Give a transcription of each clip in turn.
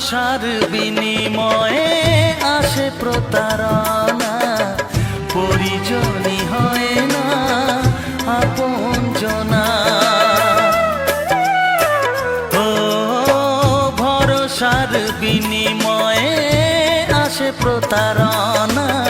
ভরসার বিনিময়ে আসে প্রতারণা। পরিজনই হয় না আপন জনা। ও ভরসার বিনিময়ে আসে প্রতারণা।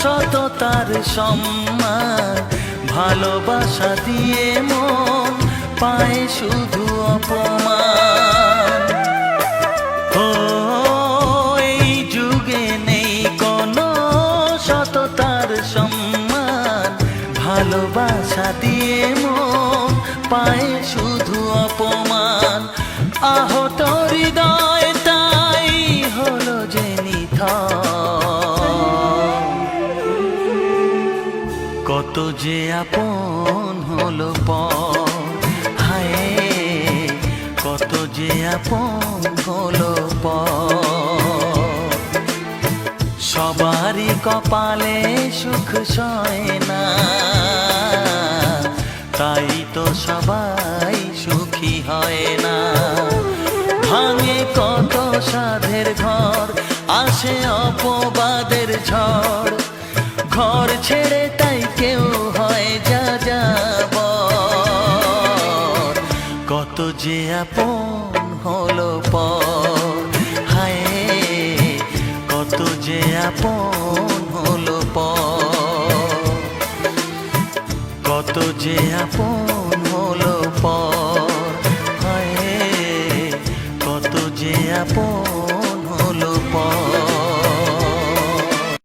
সততার সম্মান, ভালোবাসা দিয়ে মন পায় শুধু অপমান। ও, এই যুগে নেই কোনো সততার সম্মান, ভালোবাসা দিয়ে মন পায় শুধু অপমান। আহত হৃদয় যে আপন হলো পর। কত যে আপন হলো পর। সবারই কপালে সুখ সয় না, তাই তো সবাই সুখী হয় না। ভাঙে কত সাধের ঘর, আসে অপবাদের ঝড়। ঘর ছেড়ে যে আপন হলো প হায় কত যে আপন হলো প কত যে আপন